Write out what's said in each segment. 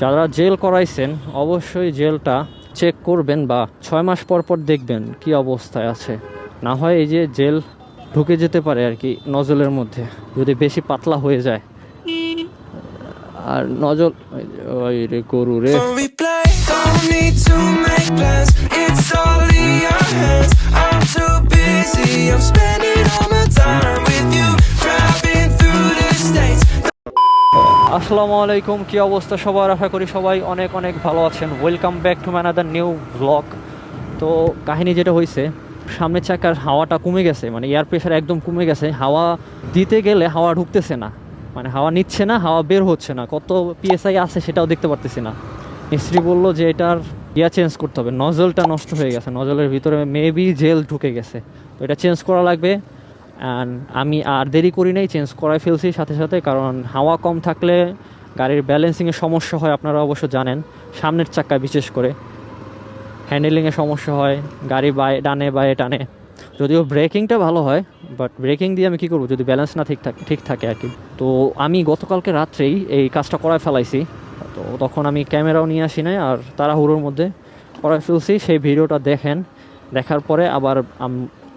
যারা জেল করাইছেন, অবশ্যই জেলটা চেক করবেন বা ছয় মাস পর পর দেখবেন কি অবস্থায় আছে। না হয় এই যে জেল ঢুকে যেতে পারে আর কি নজলের মধ্যে, যদি বেশি পাতলা হয়ে যায়। আর নজল ওই রে গরু রে। আসসালামু আলাইকুম, কি অবস্থা সবার? আশা করি সবাই অনেক অনেক ভালো আছেন। ওয়েলকাম ব্যাক টু ম্যান ম্যানাদার নিউ ব্লগ তো কাহিনী যেটা হয়েছে সামনের চাকার হাওয়াটা কমে গেছে মানে এয়ার প্রেশার একদম কমে গেছে। হাওয়া দিতে গেলে হাওয়া ঢুকতেছে না। মানে হাওয়া নিচ্ছে না, হাওয়া বের হচ্ছে না। কত পিএসআই আছে সেটাও দেখতে পারতেছি না। মিস্ত্রি বলল যে এটার ইয়া চেঞ্জ করতে হবে। নজলটা নষ্ট হয়ে গেছে। নজলের ভিতরে মেবি জেল ঢুকে গেছে। তো এটা চেঞ্জ করা লাগবে। অ্যান্ড আমি আর দেরি করি নাই চেঞ্জ করাই ফেলছি সাথে সাথে, কারণ হাওয়া কম থাকলে গাড়ির ব্যালেন্সিংয়ের সমস্যা হয়, আপনারা অবশ্য জানেন। সামনের চাক্কা বিশেষ করে। হ্যান্ডেলিংয়ে সমস্যা হয়, গাড়ি বায়ে ডানে বায়ে টানে। যদিও ব্রেকিংটা ভালো হয় বাট ব্রেকিং দিয়ে আমি কী করব, যদি ব্যালেন্স না ঠিক থাকে ঠিক থাকে আর কি তো আমি গতকালকে রাত্রেই এই কাজটা করায় ফেলাইছি। তো তখন আমি ক্যামেরাও নিয়ে আসি নাই, আর তাড়াহুড়োর মধ্যে করায় ফেলছি। সেই ভিডিওটা দেখেন, দেখার পরে আবার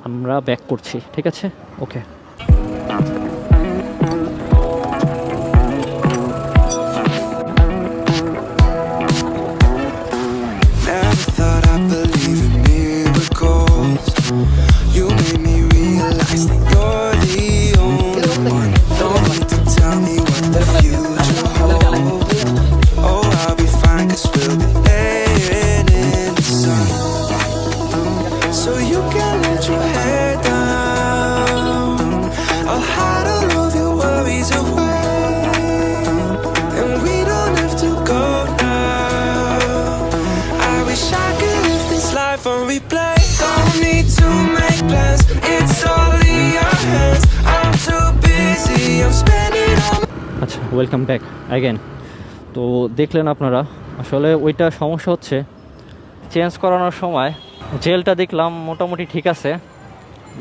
আমরা ব্যাক করছি ঠিক আছে? ওকে আচ্ছা ওয়েলকাম ব্যাক অ্যাগেন তো দেখলেন আপনারা, আসলে ওইটা সমস্যা হচ্ছে চেঞ্জ করানোর সময় জেলটা দেখলাম মোটামুটি ঠিক আছে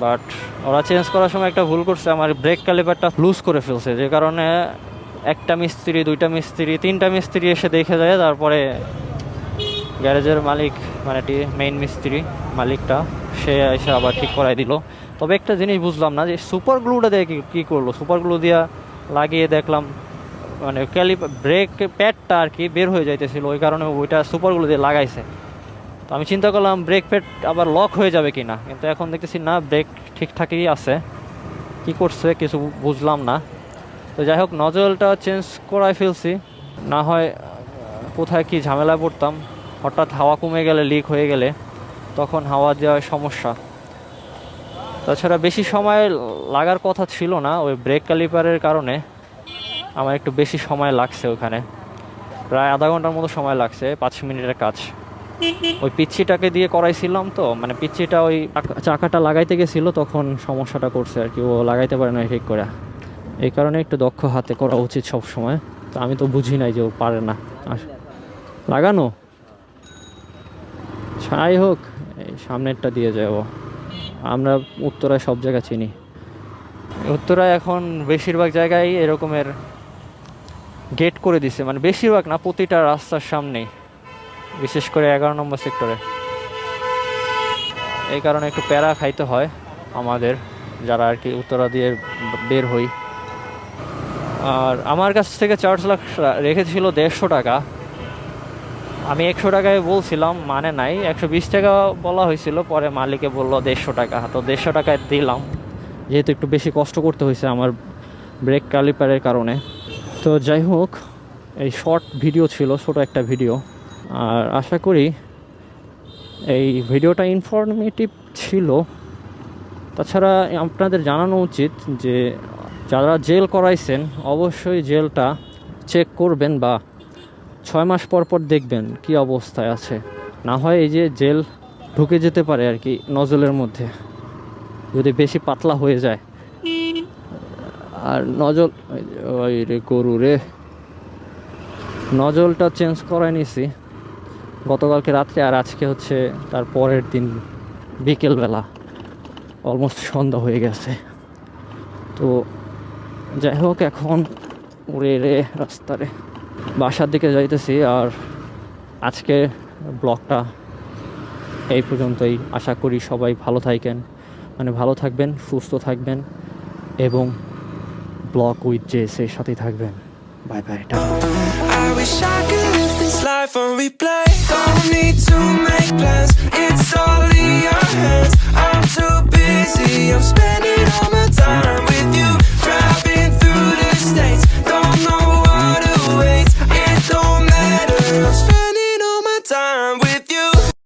বাট ওরা চেঞ্জ করার সময় একটা ভুল করছে, আমার ব্রেক ক্যালিপারটা লুজ করে ফেলছে, যে কারণে একটা মিস্ত্রি, দুইটা মিস্ত্রি, তিনটা মিস্ত্রি এসে দেখে যায়, তারপরে গ্যারেজের মালিক মানে মেইন মিস্ত্রি মালিকটা, সে এসে আবার ঠিক করাই দিল। তবে একটা জিনিস বুঝলাম না যে সুপার গ্লুটা দিয়ে কি- করল? সুপার গ্লু দিয়া লাগিয়ে দেখলাম মানে ক্যালি ব্রেক প্যাডটা আর কি বের হয়ে যাইতেছিল, ওই কারণে ওইটা সুপার গ্লু দিয়ে লাগাইছে। তো আমি চিন্তা করলাম ব্রেক প্যাড আবার লক হয়ে যাবে কি না কিন্তু এখন দেখতেছি না ব্রেক ঠিকঠাকই আছে। কি করছে কিছু বুঝলাম না। তো যাই হোক নজলটা চেঞ্জ করাই ফেলছি। না হয় কোথায় কি ঝামেলা পড়তাম। হঠাৎ হাওয়া কমে গেলে লিক হয়ে গেলে, তখন হাওয়া দেওয়ার সমস্যা। তাছাড়া বেশি সময় লাগার কথা ছিল না, ওই ব্রেক ক্যালিপারের কারণে আমার একটু বেশি সময় লাগছে ওখানে। প্রায় আধা ঘণ্টার মতো সময় লাগছে, পাঁচ মিনিটের কাজ। ওই পিচ্ছিটাকে দিয়ে করাইছিলাম তো মানে পিচ্ছিটা ওই চাকাটা লাগাইতে গেছিল, তখন সমস্যাটা করছে আর কি, ও লাগাইতে পারে না ঠিক করে। এই কারণে একটু দক্ষ হাতে করা উচিত সব সময় তো আমি তো বুঝি নাই যে ও পারে না। লাগানো? ছাই হোক, এই সামনেরটা দিয়ে যাব। আমরা উত্তরায় সব জায়গা চিনি। উত্তরায় এখন বেশিরভাগ জায়গায় এরকমের গেট করে দিছে। মানে বেশিরভাগ না, প্রতিটা রাস্তার সামনেই। বিশেষ করে এগারো নম্বর সেক্টরে এই কারণে একটু প্যারা খাইতে হয় আমাদের, যারা আর কি উত্তরা দিয়ে বের হই। আর আমার কাছ থেকে চার্জ লাখ রেখেছিল দেড়শো টাকা। আমি একশো টাকায় বলছিলাম মানে নাই, একশো বিশ টাকা বলা হয়েছিল, পরে মালিকে বলল দেড়শো টাকা। তো দেড়শো টাকায় দিলাম। যেহেতু একটু বেশি কষ্ট করতে হয়েছে আমার ব্রেক ক্যালিপারের কারণে। তো যাই হোক, এই শর্ট ভিডিও ছিল, ছোট একটা ভিডিও। আর আশা করি এই ভিডিওটা ইনফরমেটিভ ছিল। তাছাড়া আপনাদের জানানো উচিত যে, যারা জেল করাইছেন, অবশ্যই জেলটা চেক করবেন বা ছয় মাস পর পর দেখবেন কি অবস্থায় আছে। না হয় এই যে জেল ঢুকে যেতে পারে আর কি নজলের মধ্যে। যদি বেশি পাতলা হয়ে যায়। আর নজল ওই রে গরু রে। নজলটা চেঞ্জ করাই নিছি। গতকালকে রাত্রে আর আজকে হচ্ছে তার পরের দিন বিকেলবেলা। অলমোস্ট সন্ধ্যা হয়ে গেছে। তো যাই হোক এখন উড়ে রে রাস্তারে। বাসার দিকে যাইতেছি আর আজকে ব্লগটা এই পর্যন্তই। আশা করি সবাই ভালো থাকেন মানে ভালো থাকবেন, সুস্থ থাকবেন এবং ব্লগ উইথ জেসের সাথেই থাকবেন। Bye bye